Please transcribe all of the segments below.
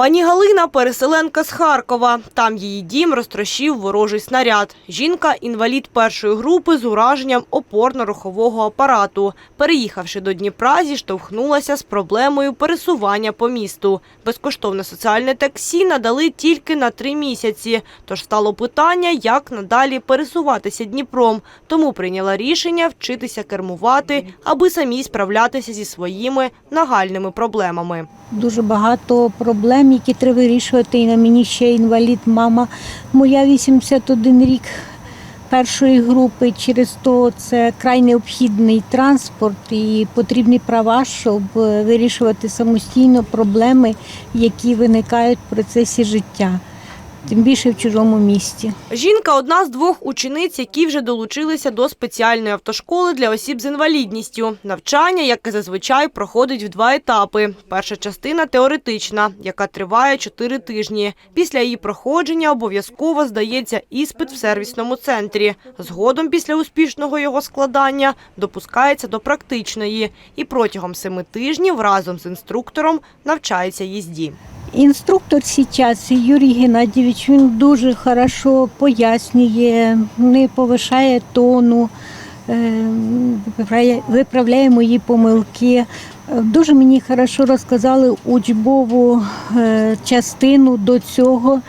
Пані Галина переселенка з Харкова. Там її дім розтрощив ворожий снаряд. Жінка – інвалід першої групи з ураженням опорно-рухового апарату. Переїхавши до Дніпра, зіштовхнулася з проблемою пересування по місту. Безкоштовне соціальне таксі надали тільки на три місяці. Тож стало питання, як надалі пересуватися Дніпром. Тому прийняла рішення вчитися кермувати, аби самій справлятися зі своїми нагальними проблемами. Дуже багато проблем, які треба вирішувати. І на мені ще інвалід, мама моя 81 рік першої групи. Через то це край необхідний транспорт і потрібні права, щоб е, вирішувати самостійно проблеми, які виникають в процесі життя, тим більше в чужому місті. Жінка одна з двох учениць, які вже долучилися до спеціальної автошколи для осіб з інвалідністю. Навчання, яке зазвичай проходить в два етапи. Перша частина теоретична, яка триває чотири тижні. Після її проходження обов'язково здається іспит в сервісному центрі. Згодом, після успішного його складання, допускається до практичної і протягом семи тижнів разом з інструктором навчається їзді. Інструктор зараз Юрій Геннадійович він дуже хорошо пояснює, не повишає тону, е, виправляє- мої помилки. Дуже мені хорошо розказали учбову е, частину до цього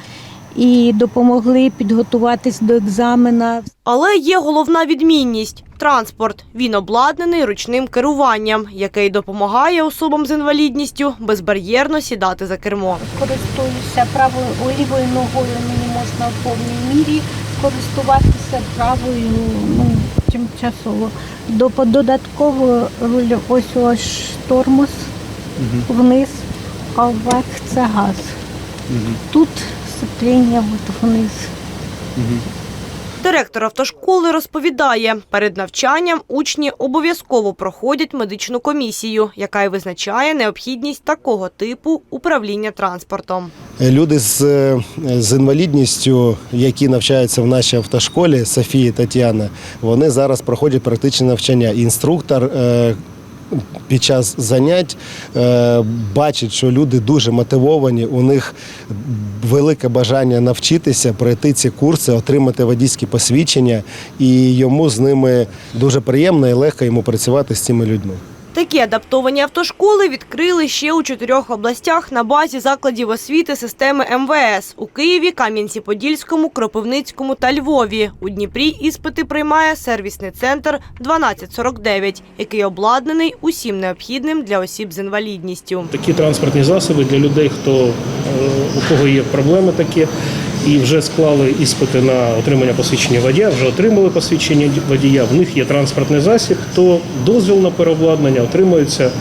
і допомогли підготуватись до екзамена. Але є головна відмінність – транспорт. Він обладнаний ручним керуванням, який допомагає особам з інвалідністю безбар'єрно сідати за кермо. Користуюся правою лівою ногою, мені можна в повній мірі користуватися правою ну, тимчасово. До додатково руль ось ось тормоз вниз, а вверх це газ. Тут сцепління от вниз. Директор автошколи розповідає, перед навчанням учні обов'язково проходять медичну комісію, яка й визначає необхідність такого типу управління транспортом. Люди з, е, з інвалідністю, які навчаються в нашій автошколі, Софія і Тетяна, вони зараз проходять практичне навчання. Інструктор е, під час занять е, бачить, що люди дуже мотивовані, у них велике бажання навчитися, пройти ці курси, отримати водійські посвідчення, і йому з ними дуже приємно і легко йому працювати з цими людьми. Такі адаптовані автошколи відкрили ще у чотирьох областях на базі закладів освіти системи МВС у Києві, Кам'янці-Подільському, Кропивницькому та Львові. У Дніпрі іспити приймає сервісний центр 1249, який обладнаний усім необхідним для осіб з інвалідністю. Такі транспортні засоби для людей, е, у кого є проблеми такі, і вже склали іспити на отримання посвідчення водія, вже отримали посвідчення водія. В них є транспортний засіб, то дозвіл на переобладнання отримується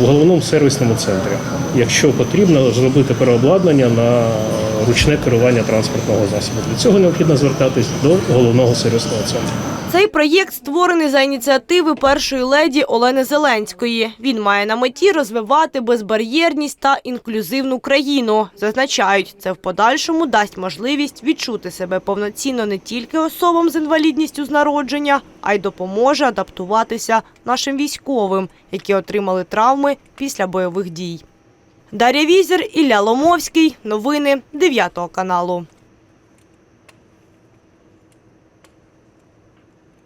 в головному сервісному центрі. Якщо потрібно зробити переобладнання на ручне керування транспортного засобу. Для цього необхідно звертатись до головного сервісного центру. Цей проєкт створений за ініціативи першої леді Олени Зеленської. Він має на меті розвивати безбар'єрність та інклюзивну країну. Зазначають, це в подальшому дасть можливість відчути себе повноцінно не тільки особам з інвалідністю з народження, а й допоможе адаптуватися нашим військовим, які отримали травми після бойових дій. Дар'я Візер, Ілля Ломовський. Новини 9 каналу.